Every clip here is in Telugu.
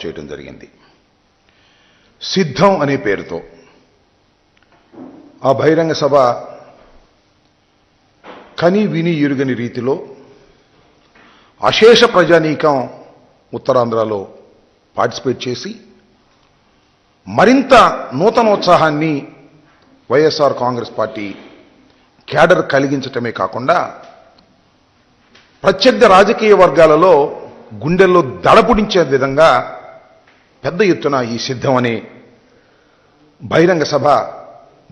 చేయడం జరిగింది. సిద్ధం అనే పేరుతో ఆ బహిరంగ సభ కని విని ఎరుగని రీతిలో అశేష ప్రజానీకం ఉత్తరాంధ్రలో పార్టిసిపేట్ చేసి మరింత నూతనోత్సాహాన్ని వైఎస్ఆర్ కాంగ్రెస్ పార్టీ క్యాడర్ కలిగించటమే కాకుండా ప్రత్యర్థ రాజకీయ వర్గాలలో గుండెల్లో దడపుడించే విధంగా పెద్ద ఎత్తున ఈ సిద్ధం అనే బహిరంగ సభ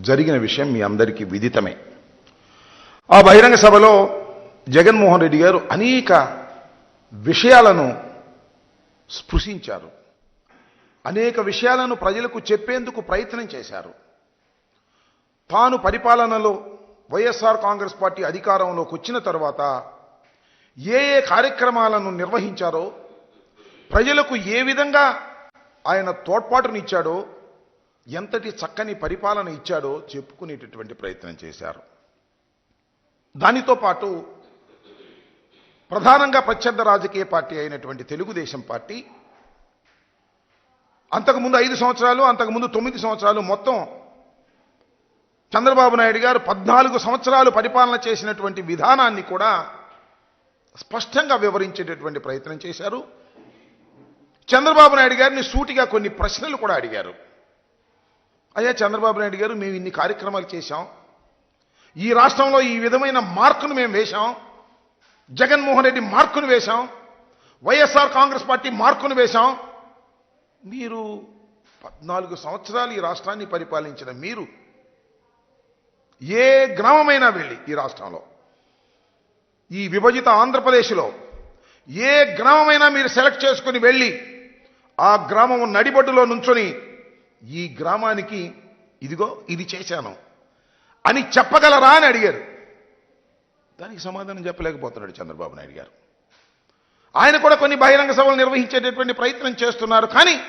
జరిగిన విషయం మీ అందరికీ విదితమే. ఆ బహిరంగ సభలో జగన్మోహన్ రెడ్డి గారు అనేక విషయాలను స్పృశించారు. అనేక విషయాలను ప్రజలకు చెప్పేందుకు ప్రయత్నం చేశారు. తాను పరిపాలనలో వైఎస్ఆర్ కాంగ్రెస్ పార్టీ అధికారంలోకి వచ్చిన తర్వాత ఏ ఏ కార్యక్రమాలను నిర్వహించారో ప్రజలకు ఏ విధంగా ఆయన తోడ్పాటునిచ్చాడో ఎంతటి చక్కని పరిపాలన ఇచ్చాడో చెప్పుకునేటటువంటి ప్రయత్నం చేశారు. దానితో పాటు ప్రధానంగా ప్రత్యర్థ రాజకీయ పార్టీ అయినటువంటి తెలుగుదేశం పార్టీ అంతకుముందు ఐదు సంవత్సరాలు అంతకుముందు తొమ్మిది సంవత్సరాలు మొత్తం చంద్రబాబు నాయుడు గారు పద్నాలుగు సంవత్సరాలు పరిపాలన చేసినటువంటి విధానాన్ని కూడా స్పష్టంగా వివరించేటటువంటి ప్రయత్నం చేశారు. చంద్రబాబు నాయుడు గారిని సూటిగా కొన్ని ప్రశ్నలు కూడా అడిగారు. అయ్యా చంద్రబాబు నాయుడు గారు మేము ఇన్ని కార్యక్రమాలు చేశాం. ఈ రాష్ట్రంలో ఈ విధమైన మార్కును మేము వేశాం. జగన్మోహన్ రెడ్డి మార్కును వేశాం. వైఎస్ఆర్ కాంగ్రెస్ పార్టీ మార్కును వేశాం. మీరు పద్నాలుగు సంవత్సరాలు ఈ రాష్ట్రాన్ని పరిపాలించిన మీరు ఏ గ్రామమైనా వెళ్ళి ఈ రాష్ట్రంలో ఈ విభజిత ఆంధ్రప్రదేశ్లో ఏ గ్రామమైనా మీరు సెలెక్ట్ చేసుకుని వెళ్ళి ఆ గ్రామం నడిబడ్డులో నుంచొని ఈ గ్రామానికి ఇదిగో ఇది చేశాను అని చెప్పగలరా అని అడిగారు. దానికి సమాధానం చెప్పలేకపోతున్నాడు చంద్రబాబు నాయుడు గారు. ఆయన కూడా కొన్ని బహిరంగ సభలు నిర్వహించేటటువంటి ప్రయత్నం చేస్తున్నారు కానీ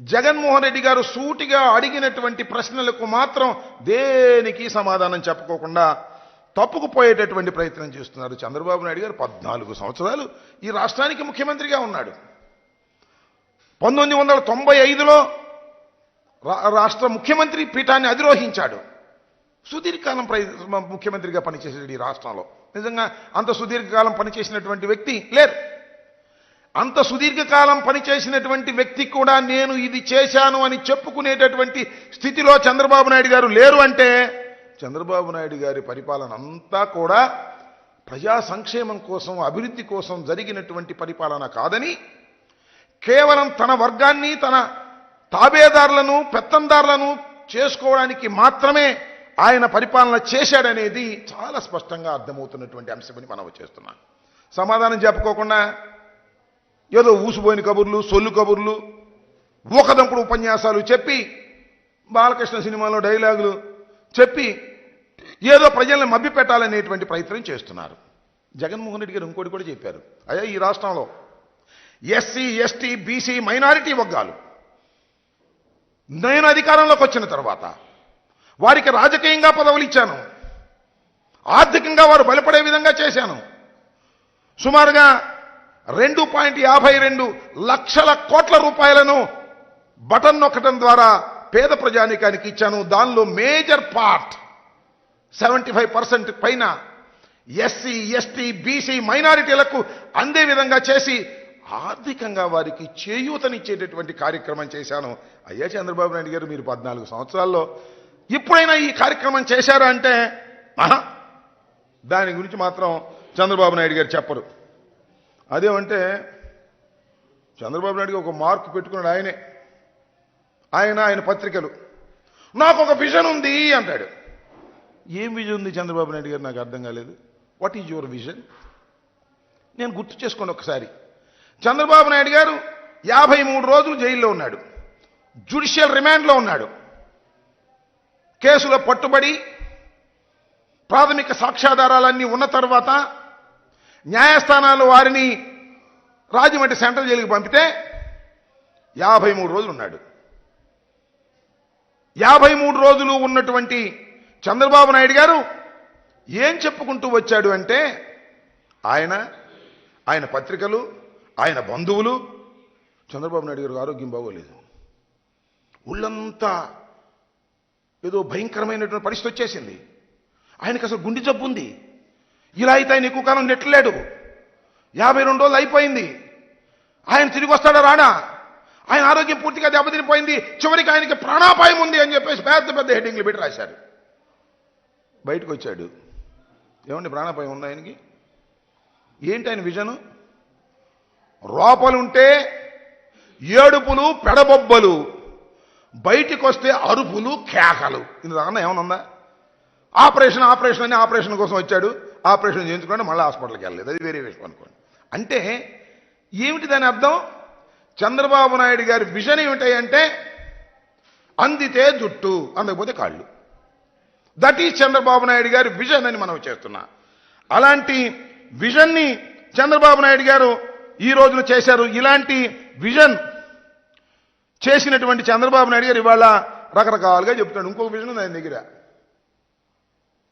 జగన్మోహన్ రెడ్డి గారు సూటిగా అడిగినటువంటి ప్రశ్నలకు మాత్రం దేనికి సమాధానం చెప్పుకోకుండా తప్పుకుపోయేటటువంటి ప్రయత్నం చేస్తున్నారు. చంద్రబాబు నాయుడు గారు పద్నాలుగు సంవత్సరాలు ఈ రాష్ట్రానికి ముఖ్యమంత్రిగా ఉన్నాడు. పంతొమ్మిది వందల తొంభై ఐదులో రా- రాష్ట్ర ముఖ్యమంత్రి పీఠాన్ని అధిరోహించాడు. సుదీర్ఘకాలం ప్రై- ముఖ్యమంత్రిగా పనిచేసాడు ఈ రాష్ట్రంలో. నిజంగా అంత సుదీర్ఘకాలం పనిచేసినటువంటి వ్యక్తి లేరు. అంత సుదీర్ఘకాలం పనిచేసినటువంటి వ్యక్తి కూడా నేను ఇది చేశాను అని చెప్పుకునేటటువంటి స్థితిలో చంద్రబాబు నాయుడు గారు లేరు అంటే చంద్రబాబు నాయుడు గారి పరిపాలన అంతా కూడా ప్రజా సంక్షేమం కోసం అభివృద్ధి కోసం జరిగినటువంటి పరిపాలన కాదని కేవలం తన వర్గాన్ని తన తాబేదారులను పెత్తందారులను చేసుకోవడానికి మాత్రమే ఆయన పరిపాలన చేశాడనేది చాలా స్పష్టంగా అర్థమవుతున్నటువంటి అంశమని మనం చేస్తున్నాం సమాధానం చెప్పుకోకుండా ఏదో ఊసిపోయిన కబుర్లు సొల్లు కబుర్లు ఊకదంపుడు ఉపన్యాసాలు చెప్పి బాలకృష్ణ సినిమాలో డైలాగులు చెప్పి ఏదో ప్రజల్ని మభ్యపెట్టాలనేటువంటి ప్రయత్నం చేస్తున్నారు. జగన్మోహన్ రెడ్డి గారు ఇంకోటి కూడా చెప్పారు. అయ్యా ఈ రాష్ట్రంలో ఎస్సీ ఎస్టీ బీసీ మైనారిటీ వర్గాలు. నేను అధికారంలోకి వచ్చిన తర్వాత వారికి రాజకీయంగా పదవులు ఇచ్చాను. ఆర్థికంగా వారు బలపడే విధంగా చేశాను. సుమారుగా రెండు పాయింట్ యాభై రెండు లక్షల కోట్ల రూపాయలను బటన్ నొక్కడం ద్వారా పేద ప్రజానికానికి ఇచ్చాను. దానిలో major part seventy five percent పైన ఎస్సీ ఎస్టీ బీసీ మైనారిటీలకు అందే విధంగా చేసి ఆర్థికంగా వారికి చేయూతనిచ్చేటటువంటి కార్యక్రమం చేశాను. అయ్యా చంద్రబాబు నాయుడు గారు మీరు పద్నాలుగు సంవత్సరాల్లో ఎప్పుడైనా ఈ కార్యక్రమం చేశారా అంటే దాని గురించి మాత్రం చంద్రబాబు నాయుడు గారు చెప్పరు. అదేమంటే చంద్రబాబు నాయుడు ఒక మార్క్ పెట్టుకున్నాడు ఆయనే. ఆయన ఆయన పత్రికలు. నాకు ఒక విజన్ ఉంది అంటాడు. ఏం విజన్ ఉంది చంద్రబాబు నాయుడు గారు? నాకు అర్థం కాలేదు. What is your vision? నేను గుర్తు చేసుకోండి ఒకసారి. చంద్రబాబు నాయుడు గారు యాభై మూడు రోజులు జైల్లో ఉన్నాడు. జ్యుడిషియల్ రిమాండ్లో ఉన్నాడు. కేసులో పట్టుబడి ప్రాథమిక సాక్ష్యాధారాలన్నీ ఉన్న తర్వాత న్యాయస్థానాలు వారిని రాజమండ్రి సెంట్రల్ జైలుకి పంపితే యాభై మూడు రోజులు ఉన్నాడు. యాభై మూడు రోజులు ఉన్నటువంటి చంద్రబాబు నాయుడు గారు ఏం చెప్పుకుంటూ వచ్చాడు అంటే ఆయన ఆయన పత్రికలు ఆయన బంధువులు. చంద్రబాబు నాయుడు గారికి ఆరోగ్యం బాగోలేదు. ఒళ్ళంతా ఏదో భయంకరమైనటువంటి పరిస్థితి వచ్చేసింది. ఆయనకు అసలు గుండె జబ్బు ఉంది. ఇలా అయితే ఆయన ఎక్కువ కాలం నెట్టలేడు. యాభై రెండు రోజులు అయిపోయింది. ఆయన తిరిగి వస్తాడా రాడా? ఆయన ఆరోగ్యం పూర్తిగా దెబ్బతినిపోయింది. చివరికి ఆయనకి ప్రాణాపాయం ఉంది అని చెప్పేసి పెద్ద పెద్ద హెడ్డింగ్లు పెట్టి రాశారు. బయటకు వచ్చాడు. ఏమండి ప్రాణాపాయం ఉంది ఆయనకి? ఏంటి ఆయన విజను? లోపలుంటే ఏడుపులు పెడబొబ్బలు. బయటికి వస్తే అరుపులు కేకలు. ఇందులో అన్న ఏమనుందా ఆపరేషన్ ఆపరేషన్ అని ఆపరేషన్ కోసం వచ్చాడు. ఆపరేషన్ చేయించుకోండి మళ్ళీ హాస్పిటల్కి వెళ్ళలేదు. అది వేరే విషయం అనుకోండి. అంటే ఏమిటి దాని అర్థం? చంద్రబాబు నాయుడు గారి విజన్ ఏమిటాయంటే అందితే జుట్టు అందకపోతే కాళ్ళు. దట్ ఈజ్ చంద్రబాబు నాయుడు గారి విజన్ అని మనం చేస్తున్నా. అలాంటి విజన్ని చంద్రబాబు నాయుడు గారు ఈ రోజున చేశారు. ఇలాంటి విజన్ చేసినటువంటి చంద్రబాబు నాయుడు గారు ఇవాళ రకరకాలుగా చెప్తాడు ఇంకొక విజన్ ఉంది ఆయన దగ్గర.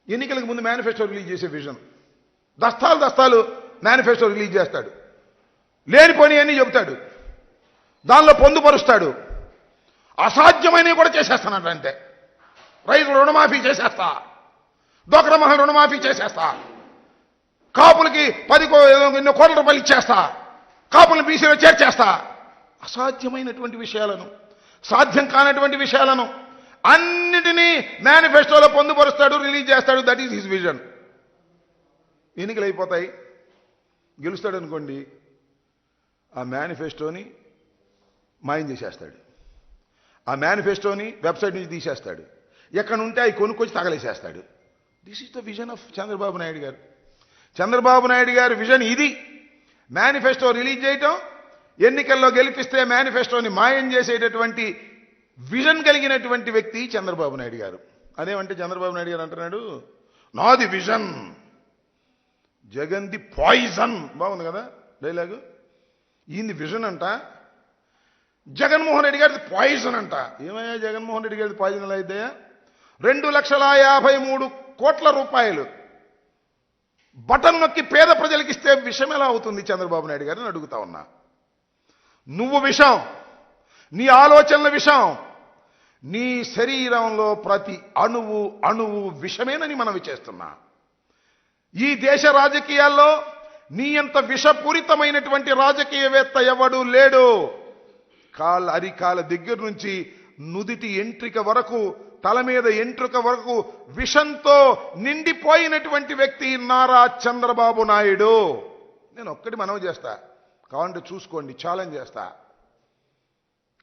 ఎన్నికలకు ముందు మేనిఫెస్టో రిలీజ్ చేసే విజన్ దస్తాలు దస్తాలు మేనిఫెస్టో రిలీజ్ చేస్తాడు. లేనిపోని అని చెబుతాడు. దానిలో పొందుపరుస్తాడు. అసాధ్యమైనవి కూడా చేసేస్తానంట అంతే. రైతులు రుణమాఫీ చేసేస్తా. డోక్రా మహల్ రుణమాఫీ చేసేస్తా. కాపులకి పది ఎన్నో కోట్ల రూపాయలు ఇచ్చేస్తా. కాపులను బీసీలో చేర్చేస్తా. అసాధ్యమైనటువంటి విషయాలను సాధ్యం కానటువంటి విషయాలను అన్నిటినీ మేనిఫెస్టోలో పొందుపరుస్తాడు రిలీజ్ చేస్తాడు. దట్ ఈజ్ హిజ్ విజన్ ఎన్నికలు అయిపోతాయి. గెలుస్తాడు అనుకోండి ఆ మేనిఫెస్టోని మాయం చేసేస్తాడు. ఆ మేనిఫెస్టోని వెబ్సైట్ నుంచి తీసేస్తాడు. ఎక్కడ ఉంటే అవి కొనుక్కొచ్చి తగలేసేస్తాడు. This is the vision of Chandrababu Naidu గారు. చంద్రబాబు నాయుడు గారి విజన్ ఇది. మేనిఫెస్టో రిలీజ్ చేయటం ఎన్నికల్లో గెలిపిస్తే మేనిఫెస్టోని మాయం చేసేటటువంటి విజన్ కలిగినటువంటి వ్యక్తి చంద్రబాబు నాయుడు గారు. అదేమంటే చంద్రబాబు నాయుడు గారు అంటున్నాడు నాది విజన్ జగన్ ది పాయిజన్. బాగుంది కదా డైలాగు? ఈయనది విజన్ అంట జగన్మోహన్ రెడ్డి గారిది పాయిజన్ అంట. ఏమయ్యా జగన్మోహన్ రెడ్డి గారిది పాయిజన్ అయితే రెండు లక్షల యాభై మూడు కోట్ల రూపాయలు బటన్ నొక్కి పేద ప్రజలకు ఇస్తే విషం ఎలా అవుతుంది చంద్రబాబు నాయుడు గారిని అడుగుతా ఉన్నా. నువ్వు విషం నీ ఆలోచనల విషం నీ శరీరంలో ప్రతి అణువు అణువు విషమేనని మనం చేస్తున్నా. ఈ దేశ రాజకీయాల్లో నీ అంత విషపూరితమైనటువంటి రాజకీయవేత్త ఎవడు లేడు. కాళ్ళ అరికాల దగ్గర నుంచి నుదిటి ఎంట్రిక వరకు తల మీద ఎంట్రుక వరకు విషంతో నిండిపోయినటువంటి వ్యక్తి నారా చంద్రబాబు నాయుడు. నేను ఒక్కటి మనవి చేస్తా. కావాలంటే చూసుకోండి ఛాలెంజ్ చేస్తా.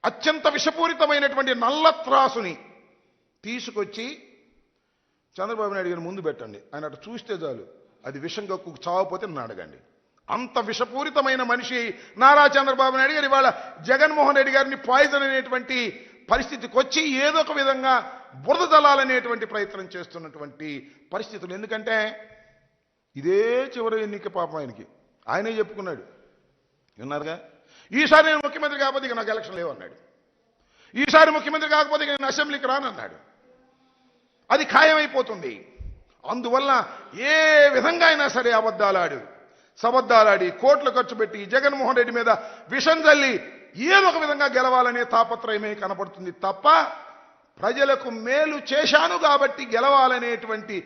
అత్యంత విషపూరితమైనటువంటి నల్ల త్రాసుని తీసుకొచ్చి చంద్రబాబు నాయుడు గారిని ముందు పెట్టండి. ఆయన అటు చూస్తే చాలు. అది విషం కక్కు చావపోతే నన్ను అడగండి. అంత విషపూరితమైన మనిషి నారా చంద్రబాబు నాయుడు గారు ఇవాళ జగన్మోహన్ రెడ్డి గారిని పాయిజన్ అనేటువంటి పరిస్థితికి వచ్చి ఏదో ఒక విధంగా బురద జలాలనేటువంటి ప్రయత్నం చేస్తున్నటువంటి పరిస్థితులు. ఎందుకంటే ఇదే చివరి ఎన్నిక పాపం ఆయనకి. ఆయనే చెప్పుకున్నాడు. విన్నారుగా? ఈసారి నేను ముఖ్యమంత్రి కాకపోతే ఇక నాకు ఎలక్షన్ లేవన్నాడు. ఈసారి ముఖ్యమంత్రి కాకపోతే ఇక నేను అసెంబ్లీకి రానన్నాడు. అది ఖాయమైపోతుంది. అందువల్ల ఏ విధంగా అయినా సరే అబద్ధాలాడు. సబద్ధాలాడి కోట్లు ఖర్చు పెట్టి జగన్మోహన్ రెడ్డి మీద విషం చల్లి ఏదో ఒక విధంగా గెలవాలనే తాపత్రయమే కనపడుతుంది తప్ప ప్రజలకు మేలు చేశాను కాబట్టి గెలవాలనేటువంటి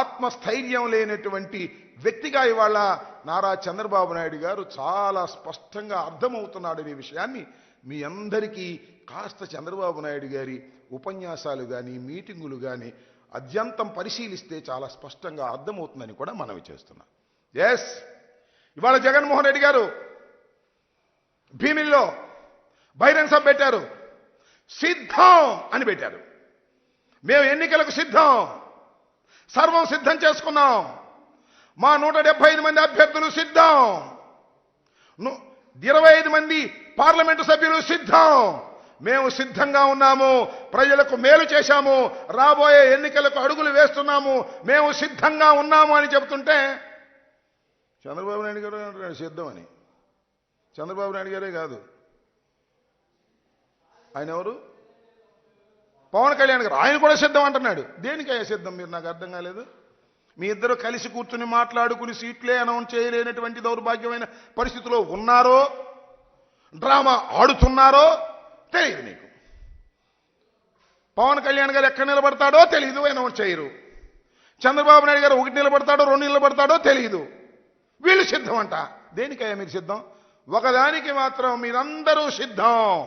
ఆత్మస్థైర్యం లేనటువంటి వ్యక్తిగా ఇవాళ నారా చంద్రబాబు నాయుడు గారు చాలా స్పష్టంగా అర్థమవుతున్నాడనే విషయాన్ని. మీ అందరికీ కాస్త చంద్రబాబు నాయుడు గారి ఉపన్యాసాలు కానీ మీటింగులు కానీ అద్యంతం పరిశీలిస్తే చాలా స్పష్టంగా అర్థమవుతుందని కూడా మనవి చేస్తున్నాం. ఎస్ ఇవాళ జగన్మోహన్ రెడ్డి గారు భీమిల్లో బహిరంగ సభ పెట్టారు. సిద్ధం అని పెట్టారు. మేము ఎన్నికలకు సిద్ధం. సర్వం సిద్ధం చేసుకున్నాం. మా నూట డెబ్బై ఐదు మంది అభ్యర్థులు సిద్ధం. ఇరవై ఐదు మంది పార్లమెంటు సభ్యులు సిద్ధం. మేము సిద్ధంగా ఉన్నాము. ప్రజలకు మేలు చేశాము. రాబోయే ఎన్నికలకు అడుగులు వేస్తున్నాము. మేము సిద్ధంగా ఉన్నాము అని చెబుతుంటే చంద్రబాబు నాయుడు గారు సిద్ధం అని. చంద్రబాబు నాయుడు గారే కాదు. ఆయన ఎవరు? పవన్ కళ్యాణ్ గారు. ఆయన కూడా సిద్ధం అంటున్నాడు. దేనికయ్యా సిద్ధం? మీరు నాకు అర్థం కాలేదు. మీ ఇద్దరు కలిసి కూర్చుని మాట్లాడుకుని సీట్లే అనౌన్స్ చేయలేనటువంటి దౌర్భాగ్యమైన పరిస్థితిలో ఉన్నారో డ్రామా ఆడుతున్నారో తెలియదు నీకు. పవన్ కళ్యాణ్ గారు ఎక్కడ నిలబడతాడో తెలియదు అనౌన్స్ చేయరు. చంద్రబాబు నాయుడు గారు ఒకటి నిలబడతాడో రెండు నిలబడతాడో తెలియదు వీళ్ళు సిద్ధం అంట దేనికయ్యా మీరు సిద్ధం? ఒకదానికి మాత్రం మీరందరూ సిద్ధం.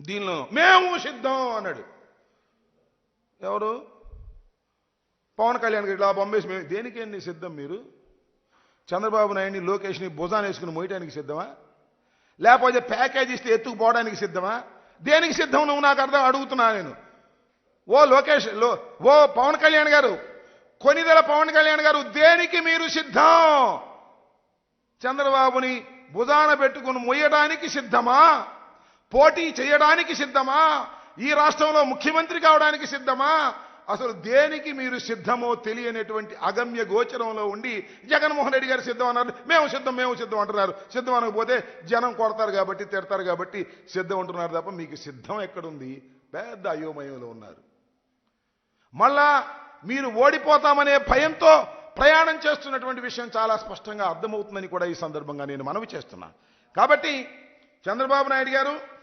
దీనిలో మేము సిద్ధం అన్నాడు. ఎవరు? పవన్ కళ్యాణ్ గారు ఇలా బొమ్మేసి మేము దేనికండి సిద్ధం మీరు? చంద్రబాబు నాయుడిని లోకేష్ని భుజాన్ని వేసుకుని మోయటానికి సిద్ధమా? లేకపోతే ప్యాకేజ్ ఇస్తే ఎత్తుకుపోవడానికి సిద్ధమా? దేనికి సిద్ధం నువ్వు? నాకు అర్థం అడుగుతున్నా నేను. ఓ లోకేష్లో ఓ పవన్ కళ్యాణ్ గారు కొనిదల పవన్ కళ్యాణ్ గారు దేనికి మీరు సిద్ధం? చంద్రబాబుని భుజాన పెట్టుకుని మొయ్యడానికి సిద్ధమా? పోటీ చేయడానికి సిద్ధమా? ఈ రాష్ట్రంలో ముఖ్యమంత్రి కావడానికి సిద్ధమా? అసలు దేనికి మీరు సిద్ధమో తెలియనటువంటి అగమ్య గోచరంలో ఉండి జగన్మోహన్ రెడ్డి గారు సిద్ధం అన్నారు. మేము సిద్ధం మేము సిద్ధం అంటున్నారు. సిద్ధం అనకపోతే జనం కొడతారు కాబట్టి తిడతారు కాబట్టి సిద్ధం అంటున్నారు తప్ప మీకు సిద్ధం ఎక్కడుంది? పెద్ద అయోమయంలో ఉన్నారు. మళ్ళా మీరు ఓడిపోతామనే భయంతో ప్రయాణం చేస్తున్నటువంటి విషయం చాలా స్పష్టంగా అర్థమవుతుందని కూడా ఈ సందర్భంగా నేను మనవి చేస్తున్నా. కాబట్టి చంద్రబాబు నాయుడు గారు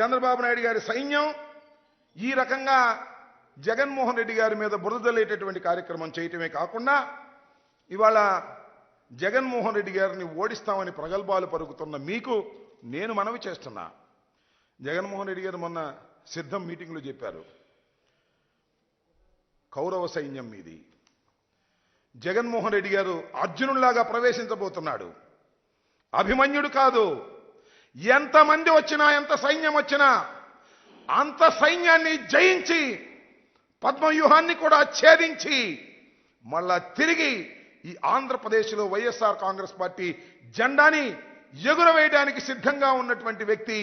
చంద్రబాబు నాయుడు గారి సైన్యం ఈ రకంగా జగన్మోహన్ రెడ్డి గారి మీద బురదలేటటువంటి కార్యక్రమం చేయటమే కాకుండా ఇవాళ జగన్మోహన్ రెడ్డి గారిని ఓడిస్తామని ప్రగల్భాలు పరుగుతున్న మీకు నేను మనవి చేస్తున్నా. జగన్మోహన్ రెడ్డి గారు మొన్న సిద్ధం మీటింగ్లో చెప్పారు. కౌరవ సైన్యం మీది. జగన్మోహన్ రెడ్డి గారు అర్జునులాగా ప్రవేశించబోతున్నాడు. అభిమన్యుడు కాదు ఎంతమంది వచ్చినా ఎంత సైన్యం వచ్చినా అంత సైన్యాన్ని జయించి పద్మవ్యూహాన్ని కూడా ఛేదించి మళ్ళా తిరిగి ఈ ఆంధ్రప్రదేశ్లో వైఎస్ఆర్ కాంగ్రెస్ పార్టీ జెండాని ఎగురవేయడానికి సిద్ధంగా ఉన్నటువంటి వ్యక్తి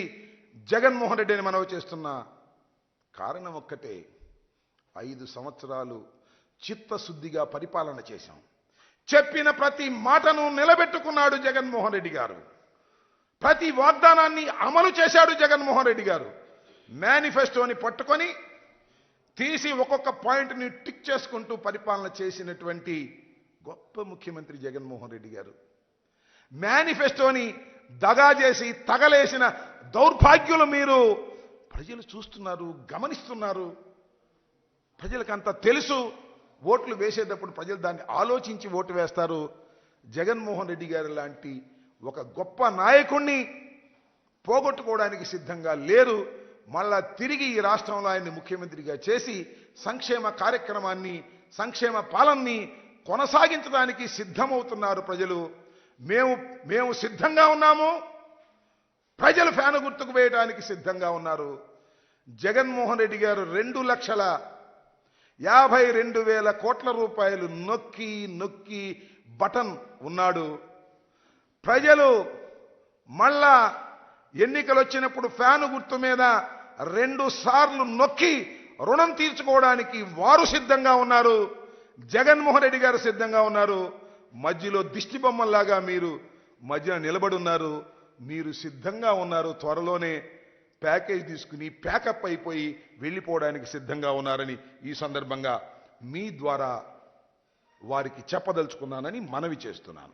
జగన్మోహన్ రెడ్డిని మనవి చేస్తున్న కారణం ఒక్కటే. ఐదు సంవత్సరాలు చిత్తశుద్ధిగా పరిపాలన చేశాం. చెప్పిన ప్రతి మాటను నిలబెట్టుకున్నాడు జగన్మోహన్ రెడ్డి గారు. ప్రతి వాగ్దానాన్ని అమలు చేశాడు జగన్మోహన్ రెడ్డి గారు. మేనిఫెస్టోని పట్టుకొని తీసి ఒక్కొక్క పాయింట్ని టిక్ చేసుకుంటూ పరిపాలన చేసినటువంటి గొప్ప ముఖ్యమంత్రి జగన్మోహన్ రెడ్డి గారు. మేనిఫెస్టోని దగా చేసి తగలేసిన దౌర్భాగ్యులు మీరు ప్రజలు చూస్తున్నారు గమనిస్తున్నారు. ప్రజలకంత తెలుసు ఓట్లు వేసేటప్పుడు ప్రజలు దాన్ని ఆలోచించి ఓటు వేస్తారు. జగన్మోహన్ రెడ్డి గారు లాంటి ఒక గొప్ప నాయకుణ్ణి పోగొట్టుకోవడానికి సిద్ధంగా లేరు. మళ్ళా తిరిగి ఈ రాష్ట్రంలో ఆయన్ని ముఖ్యమంత్రిగా చేసి సంక్షేమ కార్యక్రమాన్ని సంక్షేమ పాలనని కొనసాగించడానికి సిద్ధమవుతున్నారు ప్రజలు. మేము మేము సిద్ధంగా ఉన్నాము. ప్రజలు ఫ్యాన్ గుర్తుకు వేయడానికి సిద్ధంగా ఉన్నారు. జగన్మోహన్ రెడ్డి గారు రెండు లక్షల యాభై రెండు వేల కోట్ల రూపాయలు నొక్కి నొక్కి బటన్ ఉన్నాడు. ప్రజలు మళ్ళా ఎన్నికలు వచ్చినప్పుడు ఫ్యాను గుర్తు మీద రెండు సార్లు నొక్కి రుణం తీర్చుకోవడానికి వారు సిద్ధంగా ఉన్నారు జగన్మోహన్ రెడ్డి గారు సిద్ధంగా ఉన్నారు. మధ్యలో దిష్టి బొమ్మల్లాగా మీరు మధ్యన నిలబడి ఉన్నారు మీరు సిద్ధంగా ఉన్నారు త్వరలోనే. ప్యాకేజ్ తీసుకుని ప్యాకప్ అయిపోయి వెళ్ళిపోవడానికి సిద్ధంగా ఉన్నారని ఈ సందర్భంగా మీ ద్వారా వారికి చెప్పదలుచుకున్నానని మనవి చేస్తున్నాను.